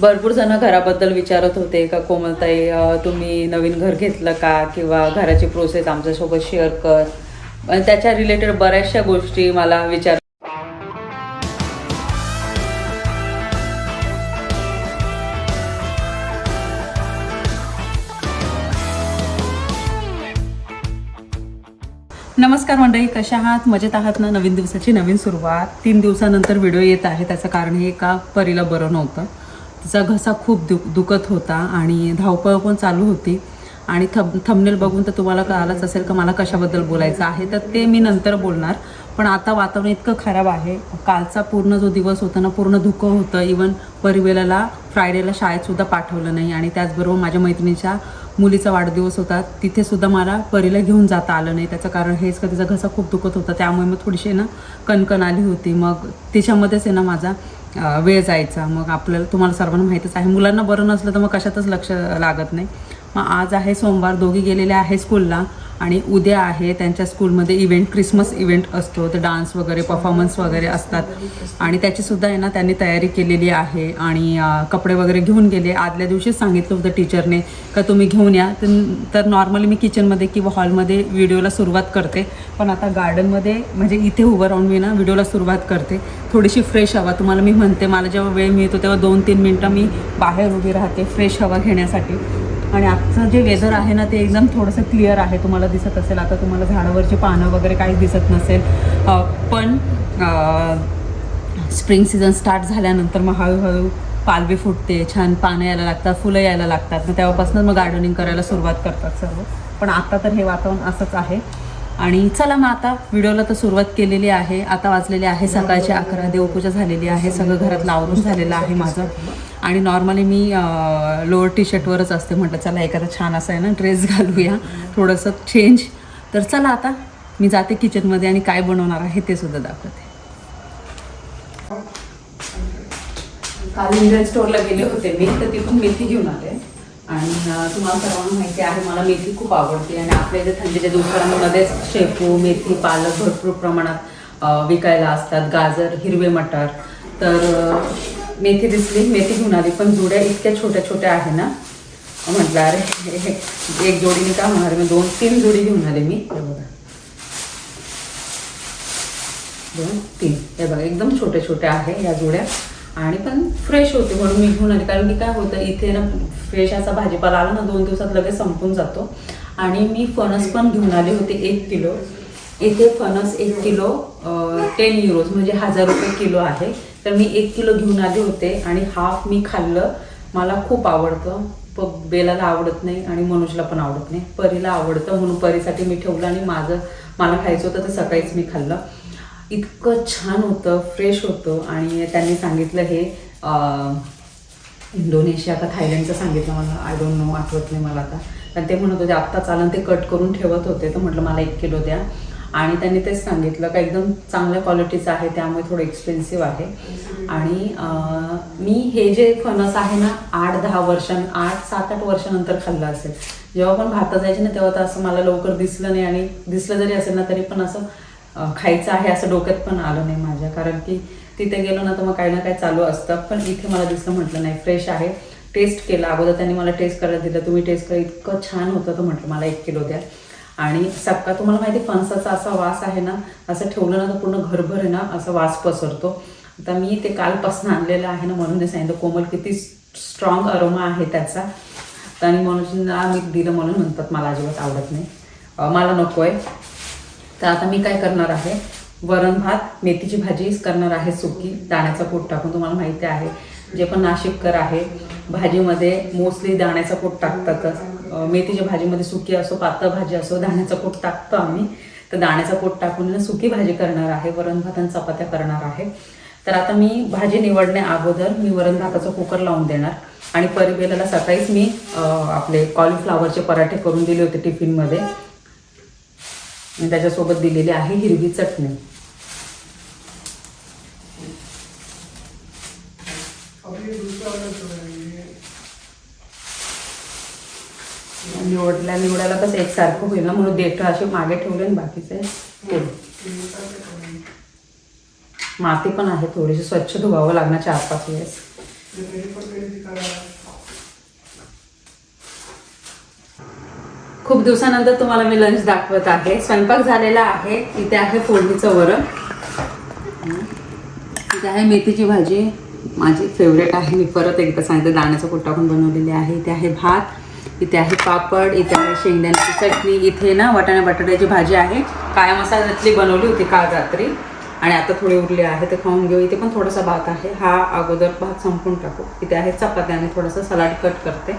भरपूर जण घराबद्दल विचारत होते का कोमलताई तुम्ही नवीन घर घेतलं का? किंवा घराची प्रोसेस आमच्यासोबत शेअर कर. त्याच्या रिलेटेड बऱ्याचशा गोष्टी मला विचार नमस्कार मंडळी कशा आहात? मजेत आहात ना? नवीन दिवसाची नवीन सुरुवात. तीन दिवसानंतर व्हिडिओ येत आहे. त्याचं कारण हे का? परीला बरं नव्हतं. तिचा घसा खूप दु दुखत होता आणि धावपळ पण चालू होती. आणि थब थंबनेल बघून तर तुम्हाला कळालंच असेल का मला कशाबद्दल बोलायचं आहे. तर ते मी नंतर बोलणार. पण आता वातावरण इतकं खराब आहे. कालचा पूर्ण जो दिवस होता ना पूर्ण धुकं होतं. इवन परिवेलाला फ्रायडेला शाळेतसुद्धा पाठवलं नाही. आणि त्याचबरोबर माझ्या मैत्रिणीच्या मुलीचा वाढदिवस होता. तिथेसुद्धा मला परीला घेऊन जाता आलं नाही. त्याचं कारण हेच का तिचा घसा खूप दुखत होता. त्यामुळे मग थोडीशी ना कणकण आली होती. मग तिच्यामध्येच आहे ना माझा वेळ जायचा. मग आपल्याला तुम्हाला सर्वांना माहीतच आहे. मुलांना बरं नसलं तर मग कशातच लक्ष लागत नाही. मग आज आहे सोमवार दोघी गेलेले आहे स्कूलला आणि उद्या आहे त्यांच्या स्कूलमध्ये इव्हेंट क्रिसमस इव्हेंट असतो. तर डान्स वगैरे परफॉर्मन्स वगैरे असतात. आणि त्याचीसुद्धा आहे ना त्यांनी तयारी केलेली आहे. आणि कपडे वगैरे घेऊन गेले. आदल्या दिवशीच सांगितलं होतं टीचरने का तुम्ही घेऊन या. तर नॉर्मली मी किचनमध्ये किंवा हॉलमध्ये व्हिडिओला सुरुवात करते. पण आता गार्डनमध्ये म्हणजे इथे उभं राहून मी ना व्हिडिओला सुरुवात करते. थोडीशी फ्रेश हवा. तुम्हाला मी म्हणते मला जेव्हा वेळ मिळतो तेव्हा दोन तीन मिनटं मी बाहेर उभी राहते फ्रेश हवा घेण्यासाठी. आणि आजचं जे वेदर आहे ना ते एकदम थोडंसं क्लिअर आहे. तुम्हाला दिसत असेल. आता तुम्हाला झाडावरची पानं वगैरे काहीच दिसत नसेल. पण स्प्रिंग सीझन स्टार्ट झाल्यानंतर मग हळूहळू पालवी फुटते. छान पानं यायला लागतात फुलं यायला लागतात. मग तेव्हापासूनच मग गार्डनिंग करायला सुरुवात करतात सर्व. पण आता तर हे वातावरण असंच आहे. आणि चला मग आता व्हिडिओला तर सुरुवात केलेली आहे. आता वाजलेले आहे सकाळचे अकरा देवपूजा झालेली आहे. सगळं घरातलं आवरून झालेलं आहे माझं. आणि नॉर्मली मी लोअर टी शर्टवरच असते म्हटलं चला एखादा छान असा आहे ना ड्रेस घालूया. थोडंसं चेंज तर चला आता मी जाते किचनमध्ये आणि काय बनवणार आहे ते सुद्धा दाखवते. काल इंडियन गेले होते मी तर तिथून मेथी घेऊन आले. आणि तुम्हाला सर्वांना माहिती आहे मला मेथी खूप आवडते आणि आपल्या इथे थंडीच्या दिवसांमध्येच शेपू मेथी पालक भरपूर प्रमाणात विकायला असतात. गाजर हिरवे मटार. तर मेथी दिसली. मेथी घेऊन आली पण जुड्या इतक्या छोट्या छोट्या आहे ना. म्हटलं अरे हे- एक जोडीने का म्हणणार मी दोन तीन जोडी घेऊन आले मी. हे बघा. दोन तीन. हे बघा एकदम छोट्या छोट्या आहे या जोड्या. आणि पण फ्रेश होते म्हणून मी घेऊन आले. कारण की काय होतं इथे ना फ्रेश असा भाजीपाला आला ना दोन दिवसात लगेच संपून जातो. आणि मी फणस पण घेऊन आले होते एक किलो. इथे फणस एक किलो टेन युरोज म्हणजे हजार रुपये किलो आहे. तर मी एक किलो घेऊन आले होते आणि हाफ मी खाल्लं. मला खूप आवडतं. प बेलाला आवडत नाही आणि मनोजला पण आवडत नाही. परीला आवडतं म्हणून परीसाठी मी ठेवलं आणि माझं मला खायचं होतं तर सकाळीच मी खाल्लं. इतकं छान होतं फ्रेश होतं. आणि त्यांनी सांगितलं हे इंडोनेशिया का थायलंडचं सांगितलं मला. आय डोंट नो आठवत नाही मला आता. कारण ते म्हणत होते आत्ता चालन ते कट करून ठेवत होते. तर म्हटलं मला एक किलो द्या. आणि त्यांनी तेच सांगितलं का एकदम चांगल्या क्वालिटीचं आहे त्यामुळे थोडं एक्सपेन्सिव्ह आहे. आणि मी हे जे फणस आहे ना आठ दहा वर्षां आठ सात आठ वर्षानंतर खाल्लं असेल. जेव्हा पण भारतात जायचे ना तेव्हा तर असं मला लवकर दिसलं नाही आणि दिसलं जरी असेल ना तरी पण असं खायचं आहे असं डोक्यात पण आलं नाही माझ्या. कारण की तिथे गेलो ना तर मग काही ना काही चालू असतं. पण इथे मला दिसलं म्हटलं नाही. फ्रेश आहे. टेस्ट केला. अगोदर त्यांनी मला टेस्ट करायला दिलं. तुम्ही टेस्ट करा. इतकं छान होतं तर म्हटलं मला एक किलो द्या. आणि सकाळ तुम्हाला माहिती आहे, फणसाचा असा वास आहे ना असं ठेवलं ना तर पूर्ण घरभर आहे ना असा वास पसरतो. आता मी ते कालपासून आणलेलं आहे ना म्हणून सांगितलं. कोमल किती स्ट्रॉंग अरोमा आहे त्याचा. तर आणि म्हणून मी दिलं म्हणून म्हणतात मला अजिबात आवडत नाही. मला नको आहे तर आता मी काय करणार आहे? वरण भात मेथीची भाजी करणार आहे सुकी. दाण्याचा पोट टाकून तुम्हाला माहिती आहे. जे पण नाशिककर आहे भाजीमध्ये मोस्टली दाण्याचा पोट टाकतातच मेथीच्या भाजीमध्ये सुकी असो पातळ भाजी असो दाण्याचा पोट टाकतो आम्ही. तर दाण्याचा पोट टाकून सुकी भाजी करणार आहे. वरण भात आणि चपात्या करणार आहे. तर आता मी भाजी निवडण्या अगोदर मी वरण भाताचा कुकर लावून देणार. आणि परिवेलाला सकाळीच मी आपले कॉलीफ्लावरचे पराठे करून दिले होते टिफिनमध्ये. आणि त्याच्यासोबत दिलेली आहे हिरवी चटणी. निवडल्या निवडायला कसं एकसारखं होईल ना म्हणून देठ असे मागे ठेवले आणि बाकीचे केले. माती पण आहे थोडीशी स्वच्छ धुवावं लागणार चार पाच वेळेस. खूप दिवसानंतर तुम्हाला मी लंच दाखवत आहे. स्वयंपाक झालेला आहे. इथे आहे फोडणीचं वरण. इथे आहे मेथीची भाजी. माझी फेवरेट आहे. मी परत एकदा सांगते दाण्याचा कुट्टा पण बनवलेली आहे. इथे आहे भात. इथे आहे पापड. इथे आहे शेंगदाण्याची चटणी. इथे ना वाटाणा बटाट्याची भाजी आहे. काळ्या मसाल्यातली बनवली होती काल रात्री. आणि आता थोडी उरली आहे ते खाऊन घेऊ. इथे पण थोडासा भात आहे. हा अगोदर भात संपून टाकू. इथे आहे चपाती आणि थोडंसं सलाड कट करते.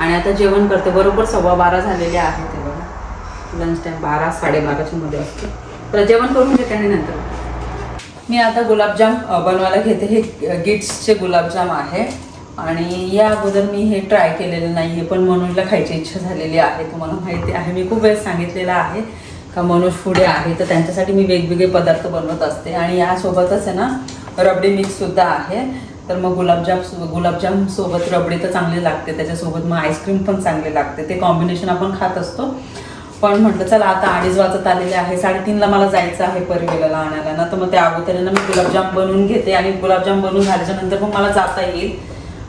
आणि आता जेवण करते. बरोबर सव्वा बारा झालेले आहे ते बघा. लंच टाईम बारा साडेबाराच्या मध्ये असते तर जेवण करून घेते आणि नंतर. मी आता गुलाबजाम बनवायला घेते. हे गिट्सचे गुलाबजाम आहे. आणि या अगोदर मी हे ट्राय केलेलं नाही आहे पण मनोजला खायची इच्छा झालेली आहे. तुम्हाला माहिती आहे. मी खूप वेळेस सांगितलेलं आहे का मनोज पुढे आहे तर त्यांच्यासाठी मी वेगवेगळे पदार्थ बनवत असते. आणि यासोबतच आहे ना रबडी मिक्ससुद्धा आहे. तर मग गुलाबजाम गुलाबजाम सोबत रबडी तर चांगली लागते त्याच्यासोबत मग आईस्क्रीम पण चांगली लागते. ते कॉम्बिनेशन आपण खात असतो. पण म्हटलं चला आता अडीच वाजत आलेले आहे साडेतीनला मला जायचं आहे परवेला आणायला. ना तर मग त्या अगोदर ना मी गुलाबजाम बनवून घेते आणि गुलाबजाम बनवून झाल्याच्यानंतर मग मला जाता येईल.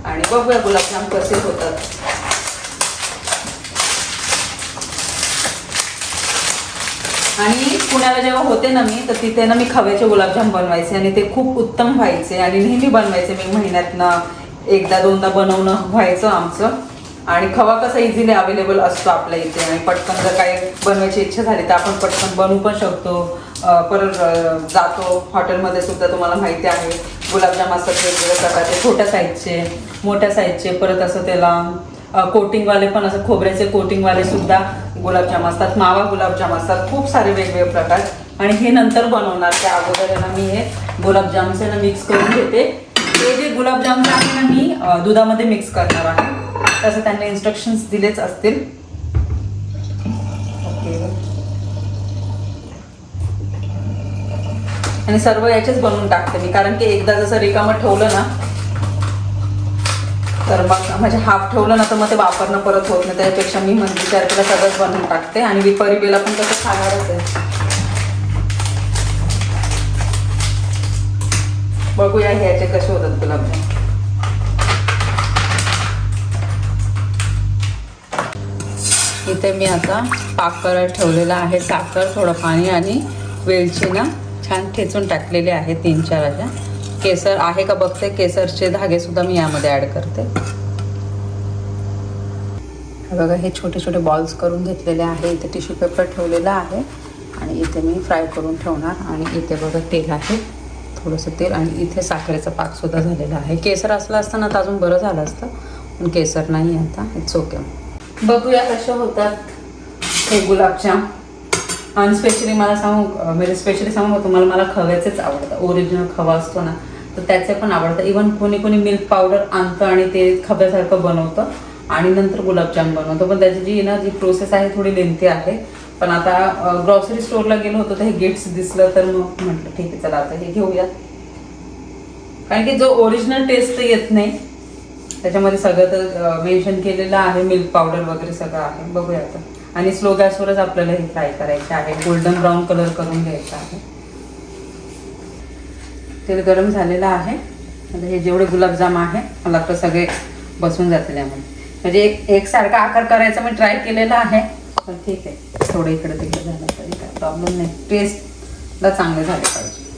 आणि बघूया गुलाबजाम कसे होतात. आणि पुण्याला जेव्हा होते ना मी तर तिथे ना मी खव्याचे गुलाबजाम बनवायचे आणि ते खूप उत्तम व्हायचे आणि नेहमी बनवायचे मी महिन्यातनं एकदा दोनदा बनवणं व्हायचं आमचं. आणि खवा कसा इझिली अवेलेबल असतो आपल्या इथे आणि पटकन जर काही बनवायची इच्छा झाली तर आपण पटकन बनवू पण शकतो. परत जातो. हॉटेलमध्ये सुद्धा तुम्हाला माहिती आहे. गुलाबजाम असतात वेगवेगळ्या प्रकारचे छोट्या साईजचे मोठ्या साईजचे परत असं त्याला कोटिंगवाले पण असं खोबऱ्याचे कोटिंगवाले सुद्धा गुलाबजाम असतात. मावा गुलाबजाम असतात. खूप सारे वेगवेगळे प्रकार. आणि हे नंतर बनवणार त्या अगोदर ना मी हे गुलाबजामचे ना मिक्स करून घेते. हे जे गुलाबजाम आहे ना मी दुधामध्ये मिक्स करणार आहे. तसं त्यांनी इन्स्ट्रक्शन्स दिलेच असतील. ओके. आणि सर्व याचेच बनवून टाकते मी. कारण की एकदा जसं रिकामं ठेवलं ना तर मग म्हणजे हाफ ठेवलं ना तर मग ते वापरणं परत होत नाही. त्याच्यापेक्षा मी म्हणजे विचार केला सगळंच बनवून टाकते. आणि मी परिवेला पण तसं खाणारच आहे. बघूया ह्याचे कसे होतात गुलाबजाम इथे मी आता पाक करत ठेवलेला आहे साखर थोडं पाणी आणि वेलची ना छान ठेचून टाकलेले आहे तीन चार अशा. केसर आहे का बघते? केसरचे धागे सुद्धा मी यामध्ये ॲड करते. बघा हे छोटे छोटे बॉल्स करून घेतलेले आहे. इथे टिश्यू पेपर ठेवलेला आहे. आणि इथे मी फ्राय करून ठेवणार. आणि इथे बघा तेल आहे. थोडंसं तेल. आणि इथे साखरेचा पाकसुद्धा झालेला आहे. केसर असलं असतं ना तर अजून बरं झालं असतं. पण केसर नाही आता. इट्स ओके बघूया कसे होतात हे गुलाबजाम. आणि स्पेशली मला सांगू म्हणजे स्पेशली सांगू तुम्हाला? मला खव्याचेच आवडतं ओरिजिनल खवा असतो ना तर त्याचे पण आवडतं. इवन कोणी कोणी मिल्क पावडर आणतं आणि ते खब्यासारखं बनवतं आणि नंतर गुलाबजाम बनवतो. पण त्याची जी ना जी प्रोसेस आहे थोडी लेंथी आहे. पण आता ग्रॉसरी स्टोअरला गेलो होतो तर हे गिफ्ट्स दिसलं तर मग म्हटलं ठीक आहे चला आता हे घेऊया. कारण की जो ओरिजिनल टेस्ट येत नाही. त्याच्यामध्ये सगळं तर मेन्शन केलेलं आहे मिल्क पावडर वगैरे सगळं आहे. बघूया आता. आणि स्लो गॅसवरच आपल्याला हे फ्राय करायचे आहे. गोल्डन ब्राऊन कलर करून घ्यायचा आहे. तेल गरम झालेलं आहे. आता हे जेवढे गुलाबजाम आहे मला तर सगळे बसून जातील यामध्ये. म्हणजे एक एकसारखा आकार करायचा मी ट्राय केलेला आहे. पण ठीक आहे. थोडं इकडे तिकडे झालं तरी काय प्रॉब्लेम नाही. टेस्टला चांगले झाले पाहिजे.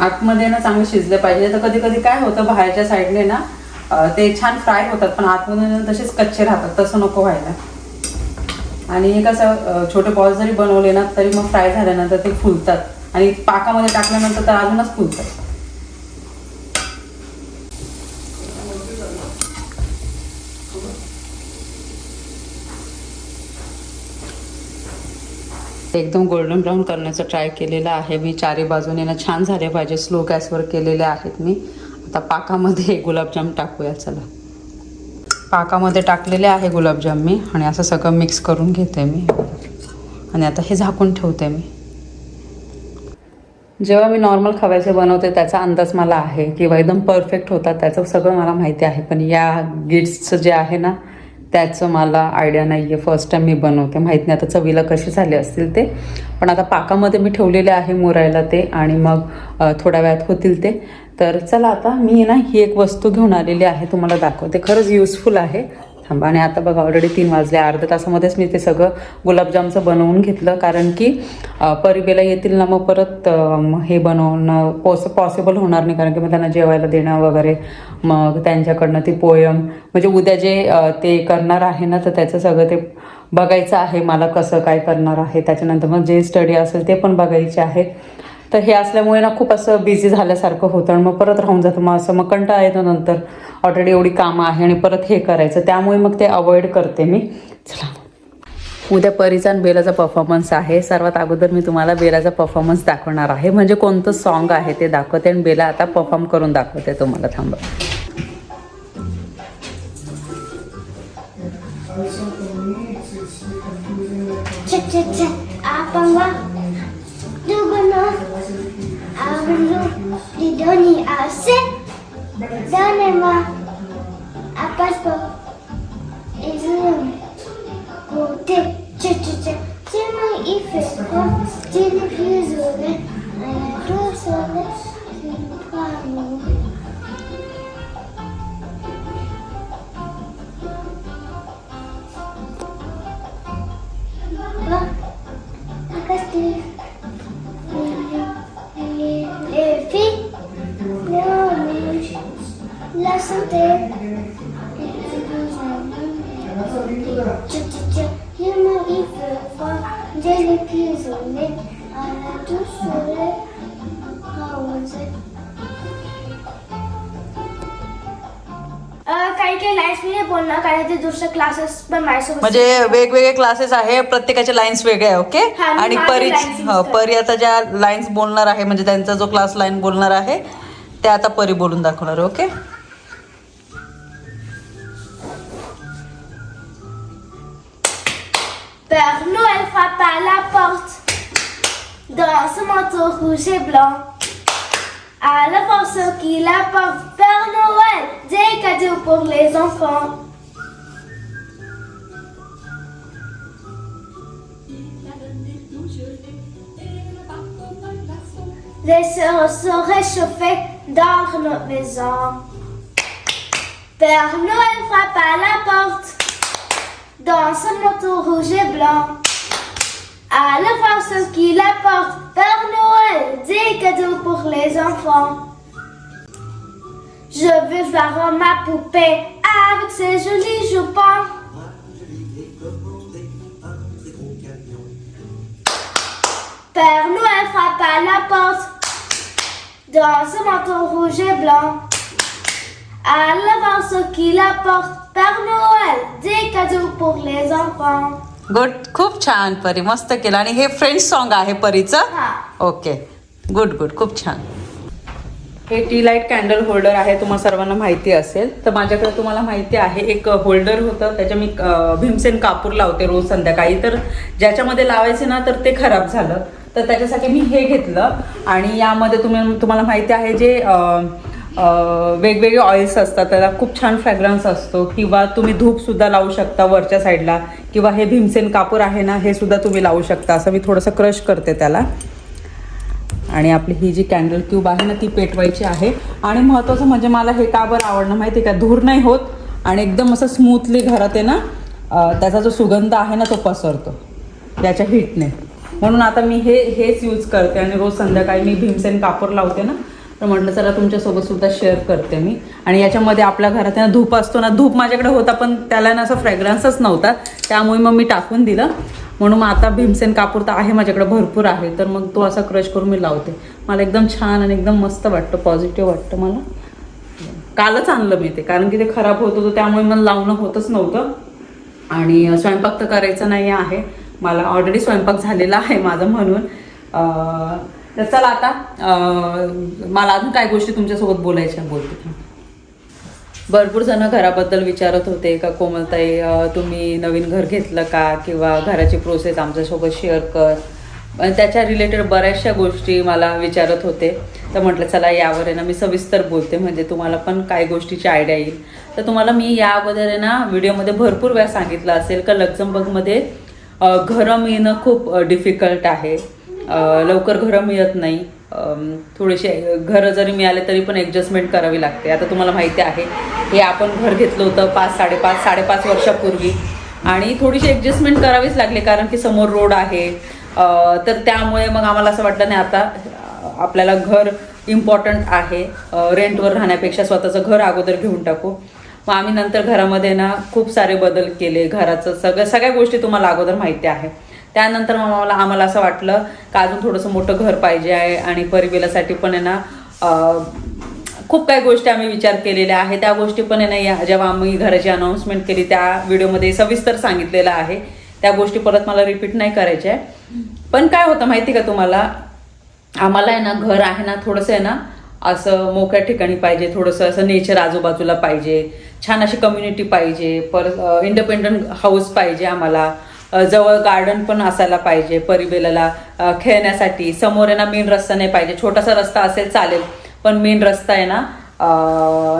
आतमध्ये ना चांगले शिजले पाहिजे. तर कधी कधी काय होतं बाहेरच्या साईडने ना ते छान फ्राय होतात पण आतमध्ये तसेच कच्चे राहतात. तसं नको व्हायला. आणि हे कसं छोटे बॉल जरी बनवले ना तरी मग फ्राय झाल्यानंतर ते फुलतात. आणि पाकामध्ये टाकल्यानंतर तर अजूनच फुलतात. एकदम गोल्डन ब्राऊन करण्याचा ट्राय केलेला आहे मी. चारी बाजूने ना छान झाले पाहिजे. स्लो गॅसवर केलेले आहेत मी. आता पाकामध्ये गुलाबजाम टाकूया चला. पाकामध्ये टाकलेले आहे गुलाबजाम मी आणि असं सगळं मिक्स करून घेते मी. आणि आता हे झाकून ठेवते मी. जेव्हा मी नॉर्मल खव्याचे बनवते त्याचा अंदाज मला आहे किंवा एकदम परफेक्ट होतात त्याचं सगळं मला माहिती आहे. पण या गिट्सचं जे आहे ना त्याचं मला आयडिया नाही आहे फर्स्ट टाईम मी बनवते. माहीत नाही आता चवीला कशी झाली असतील ते. पण आता पाकामध्ये मी ठेवलेले आहे मुरायला ते आणि मग थोड्या वेळात होतील ते. तर चला आता मी ना ही एक वस्तू घेऊन आलेली आहे तुम्हाला दाखवते. खरंच युजफुल आहे. थांबा आणि आता बघा ऑलरेडी तीन वाजले. अर्ध्या तासामध्येच मी ते सगळं गुलाबजामचं बनवून घेतलं. कारण की परिबेला येतील ना मग परत हे बनवणं पॉस पॉसिबल होणार नाही. कारण की मग त्यांना जेवायला देणं वगैरे मग त्यांच्याकडनं ती पोयम म्हणजे उद्या जे ते करणार आहे ना तर त्याचं सगळं ते बघायचं आहे मला कसं काय करणार आहे. त्याच्यानंतर मग जे स्टडी असेल ते पण बघायचे आहे. तर हे असल्यामुळे ना खूप असं बिझी झाल्यासारखं होतं. आणि मग परत राहून जातं. मग असं मग कंटाळा येतो नंतर. ऑलरेडी एवढी कामं आहे आणि परत हे करायचं. त्यामुळे मग ते अवॉइड करते मी. चला. उद्या परीचा आणि बेलाचा परफॉर्मन्स आहे. सर्वात अगोदर मी तुम्हाला बेलाचा परफॉर्मन्स दाखवणार आहे. म्हणजे कोणतं सॉन्ग आहे ते दाखवते आणि बेला आता परफॉर्म करून दाखवते तुम्हाला. थांबा. आपण Воно а в лідоні, а все да нема, а паспорт із ним. Кути, чи-чи-чи, це мої феско, телевізори, а я кросове, камеру. पण माझ्यासोबत म्हणजे वेगवेगळे क्लासेस आहे प्रत्येकाचे लाईन्स वेगळे आहे ओके हा, मी आणि माझे परी lines use हो, करते. परी आता ज्या लाईन्स बोलणार आहे म्हणजे त्यांचा जो क्लास लाईन बोलणार आहे ते आता परी बोलून दाखवणार आहे okay Père Noël frappe à la porte dans son manteau rouge et blanc. À la force qu'il apporte, Père Noël, des cadeaux pour les enfants. Les sœurs sont réchauffées dans notre maison. Père Noël frappe à la porte dans son manteau rouge et blanc. À la voir ce qu'il apporte, Père Noël, des cadeaux pour les enfants. Je veux voir ma poupée avec ses jolis jupons. Père Noël frappe à la porte. Dans son manteau rouge et blanc. À l'avant ce qu'il apporte, Père Noël, des cadeaux pour les enfants. Good खूप छान परी. मस्त केलं. आणि हे friends song आहे परीचं. हा. Okay good good खूप छान. हे टी लाइट कॅन्डल होल्डर आहे तुम्हाला सर्वांना माहिती असेल. तर माझ्याकडे तुम्हाला माहिती आहे एक होल्डर होतं. त्याच्या मी अं, भीमसेन कापूर लावते रोज संध्याकाळी. तर ज्याच्यामध्ये लावायचे ना तर ते खराब झालं. तर त्याच्यासाठी मी हे घेतलं. आणि यामध्ये तुम्ही तुम्हाला माहिती आहे जे वेगवेगळे ऑइल्स असतात त्याला खूप छान फ्रॅग्रन्स असतो. किंवा तुम्ही धूपसुद्धा लावू शकता वरच्या साईडला किंवा हे भीमसेन कापूर आहे ना हे सुद्धा तुम्ही लावू शकता. असं मी थोडंसं क्रश करते त्याला. आणि आपली ही जी कॅन्डल ट्यूब आहे ना ती पेटवायची आहे. आणि महत्त्वाचं म्हणजे मला हे का बरं आवडणं माहिती आहे का? धूर नाही होत. आणि एकदम असं स्मूथली घरात आहे ना त्याचा जो सुगंध आहे ना तो पसरतो. याच्या हिटने म्हणून आता मी हे हेच यूज करते आणि रोज संध्याकाळी मी भीमसेन कापूर लावते ना तर म्हटलं चला तुमच्यासोबत सुद्धा शेअर करते मी. आणि याच्यामध्ये आपल्या घरात ना धूप असतो ना धूप माझ्याकडे होता पण त्याला ना असा फ्रॅग्रन्सच नव्हता. त्यामुळे मग मी टाकून दिलं. म्हणून मग आता भीमसेन कापूर तर आहे माझ्याकडे भरपूर आहे. तर मग तो असा क्रश करून मी लावते. मला एकदम छान आणि एकदम मस्त वाटतं पॉझिटिव्ह वाटतं मला. कालच आणलं मी ते कारण की ते खराब होत होतं त्यामुळे मला लावणं होतच नव्हतं. आणि स्वयंपाक तर करायचा नाही आहे. मला ऑलरेडी स्वयंपाक झालेला आहे माझं म्हणून. तर चला आता मला अजून काय गोष्टी तुमच्यासोबत बोलायच्या बोलते भरपूर जण घराबद्दल विचारत होते का कोमलताई तुम्ही नवीन घर घेतलं का? किंवा घराची प्रोसेस आमच्यासोबत शेअर कर. त्याच्या रिलेटेड बऱ्याचशा गोष्टी मला विचारत होते. तर म्हटलं चला यावर आहे ना मी सविस्तर बोलते. म्हणजे तुम्हाला पण काय गोष्टीची आयडिया येईल. तर तुम्हाला मी या अगोदर आहे ना व्हिडिओमध्ये भरपूर वेळा सांगितलं असेल का लक्झमबर्गमध्ये घरं मिळणं खूप डिफिकल्ट आहे. लवकर घरं मिळत नाही. थोडेसे घरं जरी मिळाले तरी पण ॲडजस्टमेंट करावी लागते. आता तुम्हाला माहिती आहे हे आपण घर घेतलं होतं पाच साडेपाच साडेपाच वर्षापूर्वी. आणि थोडीशी ॲडजस्टमेंट करावीच लागली कारण की समोर रोड आहे. तर त्यामुळे मग आम्हाला असं वाटलं नाही आता आपल्याला घर इम्पॉर्टंट आहे. रेंटवर राहण्यापेक्षा स्वतःचं घर अगोदर घेऊन टाकू. मग आम्ही नंतर घरामध्ये ना खूप सारे बदल केले घराचं सगळं सगळ्या गोष्टी तुम्हाला अगोदर माहिती आहे. त्यानंतर मग आम्हाला आम्हाला असं वाटलं का अजून थोडंसं मोठं घर पाहिजे आहे आणि परिवेलासाठी पण आहे ना खूप काही गोष्टी आम्ही विचार केलेल्या आहे. त्या गोष्टी पण आहे ना या जेव्हा आम्ही घराची अनाऊन्समेंट केली त्या व्हिडिओमध्ये सविस्तर सांगितलेलं आहे. त्या गोष्टी परत मला रिपीट नाही करायच्या आहे पण काय होतं माहिती का तुम्हाला? आम्हाला आहे ना घर आहे ना थोडंसं आहे ना असं मोकळ्या ठिकाणी पाहिजे थोडंसं असं नेचर आजूबाजूला पाहिजे. छान अशी कम्युनिटी पाहिजे. पर इंडिपेंडंट हाऊस पाहिजे आम्हाला. जवळ गार्डन पण असायला पाहिजे परिबेलाला. खेळण्यासाठी. समोर आहे ना मेन रस्ता नाही पाहिजे. छोटासा रस्ता असेल चालेल पण मेन रस्ता आहे ना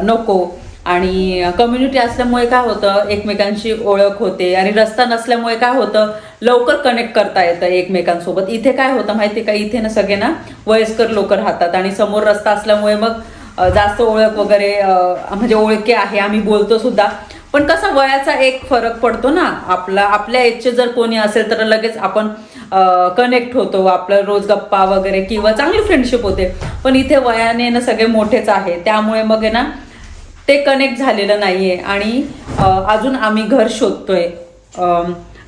नको. आणि कम्युनिटी असल्यामुळे काय होतं एकमेकांशी ओळख होते. आणि रस्ता नसल्यामुळे काय होतं लवकर कनेक्ट करता येतं एकमेकांसोबत. इथे काय होतं माहिती का? इथे ना सगळे ना वयस्कर लोक राहतात. आणि समोर रस्ता असल्यामुळे मग जास्त ओळख वगैरे म्हणजे ओळखी आहे आम्ही बोलतो सुद्धा. पण कसं वयाचा एक फरक पडतो ना आपला आपल्या एजचे जर कोणी असेल तर लगेच आपण कनेक्ट होतो. आपलं रोज गप्पा वगैरे किंवा चांगली फ्रेंडशिप होते. पण इथे वयाने ना सगळे मोठेच आहे. त्यामुळे मग आहे ना ते कनेक्ट झालेलं नाहीये. आणि अजून आम्ही घर शोधतोय.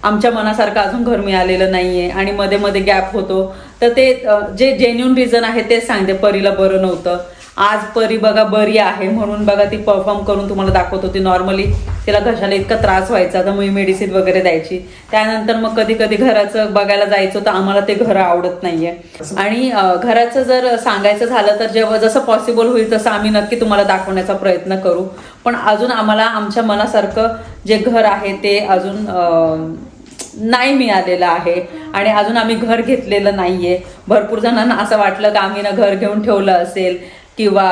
आमच्या मनासारखं अजून घर मिळालेलं नाहीये. आणि मध्ये मध्ये गॅप होतो. तर ते जे जेन्युन रिझन आहे तेच सांगते. परीला बरं नव्हतं. आज परी बघा बरी आहे म्हणून बघा ती परफॉर्म करून तुम्हाला दाखवत होती. नॉर्मली तिला घशाला इतका त्रास व्हायचा तर मी मेडिसिन वगैरे द्यायची. त्यानंतर मग कधी कधी घराचं बघायला जायचं तर आम्हाला ते घर आवडत नाहीये. आणि घराचं जर सांगायचं झालं तर जेव्हा जसं पॉसिबल होईल तसं आम्ही नक्की तुम्हाला दाखवण्याचा प्रयत्न करू. पण अजून आम्हाला आमच्या मनासारखं जे घर आहे ते अजून नाही मिळालेलं आहे. आणि अजून आम्ही घर घेतलेलं नाहीये. भरपूर जणांना असं वाटलं की आम्ही ना घर घेऊन ठेवलं असेल. किंवा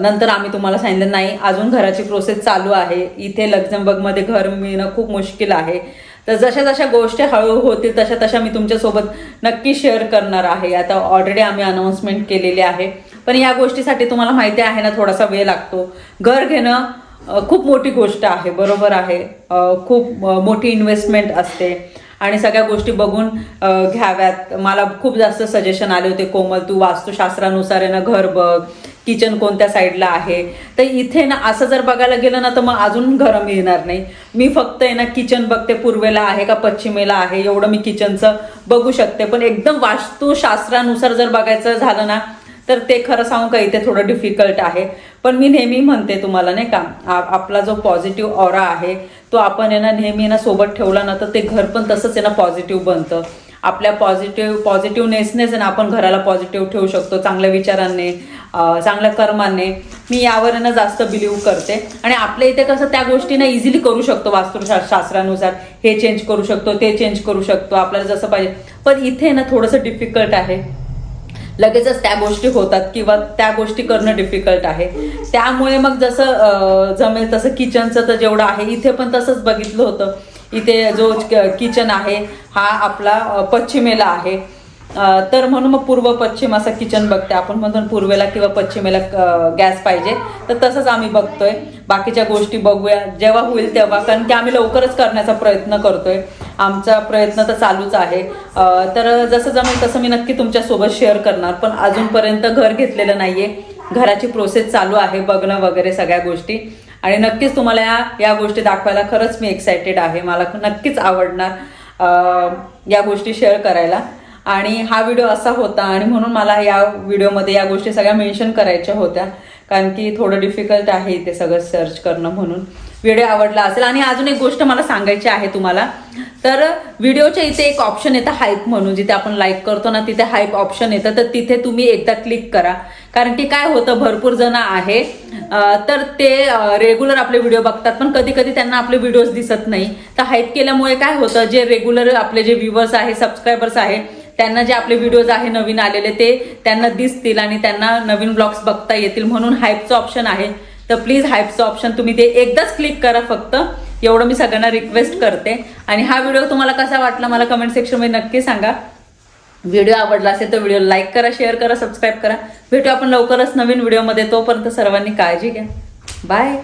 नंतर आम्ही तुम्हाला सांगितलं नाही अजून घराची प्रोसेस चालू आहे. इथे लक्झमबर्गमध्ये घर मिळणं खूप मुश्किल आहे. तर जशा जशा गोष्टी हळू होतील तशा तशा मी तुमच्यासोबत नक्की शेअर करणार आहे. आता ऑलरेडी आम्ही अनाऊन्समेंट केलेली आहे. पण या गोष्टीसाठी तुम्हाला माहिती आहे ना थोडासा वेळ लागतो. घर घेणं खूप मोठी गोष्ट आहे. बरोबर आहे. खूप मोठी इन्व्हेस्टमेंट असते. आणि सगळ्या गोष्टी बघून घ्याव्यात. मला खूप जास्त सजेशन आले होते कोमल तू वास्तुशास्त्रानुसार आहे ना घर बघ किचन कोणत्या साईडला आहे? तर इथे ना असं जर बघायला गेलं ना तर मग अजून घरं मिळणार नाही. मी फक्त आहे ना किचन बघते पूर्वेला आहे का पश्चिमेला आहे एवढं मी किचनचं बघू शकते. पण एकदम वास्तुशास्त्रानुसार जर बघायचं झालं ना तर ते खरं सांगू का इथे थोडं डिफिकल्ट आहे. पण मी नेहमी म्हणते तुम्हाला नाही का आपला जो पॉझिटिव्ह ऑरा आहे तो आपण आहे ना नेहमी ना सोबत ठेवला ना तर ते घर पण तसंच आहे ना पॉझिटिव्ह बनतं. आपल्या पॉझिटिव्ह पॉझिटिव्हनेसनेच आहे ना आपण घराला पॉझिटिव्ह ठेवू शकतो चांगल्या विचारांनी चांगल्या कर्माने. मी यावर ना जास्त बिलीव्ह करते. आणि आपल्या इथे कसं त्या गोष्टी ना इझिली करू शकतो वास्तुशा- शास्त्रानुसार हे चेंज करू शकतो ते चेंज करू शकतो आपल्याला जसं पाहिजे. पण इथे ना थोडंसं डिफिकल्ट आहे. लगेचच त्या गोष्टी होतात किंवा त्या गोष्टी करणं डिफिकल्ट आहे. त्यामुळे मग जसं जमेल तसं किचनचं तर जेवढं आहे इथे पण तसंच बघितलं होतं. इथे जो किचन आहे हा आपला पश्चिमेला आहे. तर म्हणून मग पूर्व पश्चिम असं किचन बघते आपण. म्हणतो पूर्वेला किंवा पश्चिमेला गॅस पाहिजे. तर तसंच आम्ही बघतोय. बाकीच्या गोष्टी बघूया. जेव्हा होईल तेव्हा. कारण की आम्ही लवकरच करण्याचा प्रयत्न करतोय. आमचा प्रयत्न तर चालूच आहे. तर जसं जमेल तसं मी नक्की तुमच्यासोबत शेअर करणार पण अजूनपर्यंत घर घेतलेलं नाही आहे घराची प्रोसेस चालू आहे बघणं वगैरे सगळ्या गोष्टी. आणि नक्कीच तुम्हाला या या गोष्टी दाखवायला खरंच मी एक्सायटेड आहे. मला नक्कीच आवडणार या गोष्टी शेअर करायला. आणि हा व्हिडिओ असा होता आणि म्हणून मला या व्हिडिओमध्ये या गोष्टी सगळ्या मेन्शन करायच्या होत्या. कारण की थोडं डिफिकल्ट आहे इथे सगळं सर्च करणं म्हणून. व्हिडिओ आवडला असेल. आणि अजून एक गोष्ट मला सांगायची आहे तुम्हाला. तर व्हिडिओच्या इथे एक ऑप्शन येतं हाईप म्हणून. जिथे आपण लाईक करतो ना तिथे हाईप ऑप्शन येतं. तर तिथे तुम्ही एकदा क्लिक करा. कारण की काय होतं भरपूर जण आहे. तर ते रेग्युलर आपले व्हिडिओ बघतात. पण कधी कधी त्यांना आपले व्हिडिओज दिसत नाही. तर हाईप केल्यामुळे काय होतं जे रेग्युलर आपले जे व्ह्युअर्स आहे सबस्क्रायबर्स आहे त्यांना जे आपले व्हिडिओज आहे नवीन आलेले ते त्यांना दिसतील आणि त्यांना नवीन ब्लॉग्स बघता येतील म्हणून हाईपचं ऑप्शन आहे. तर प्लीज हायपचं ऑप्शन तुम्ही ते एकदाच क्लिक करा फक्त. एवढं मी सगळ्यांना रिक्वेस्ट करते. आणि हा व्हिडिओ तुम्हाला कसा वाटला मला कमेंट सेक्शनमध्ये नक्की सांगा. व्हिडिओ आवडला असेल तर व्हिडिओ लाईक करा शेअर करा सबस्क्राईब करा. भेटू आपण लवकरच नवीन व्हिडिओमध्ये तोपर्यंत सर्वांनी काळजी घ्या. बाय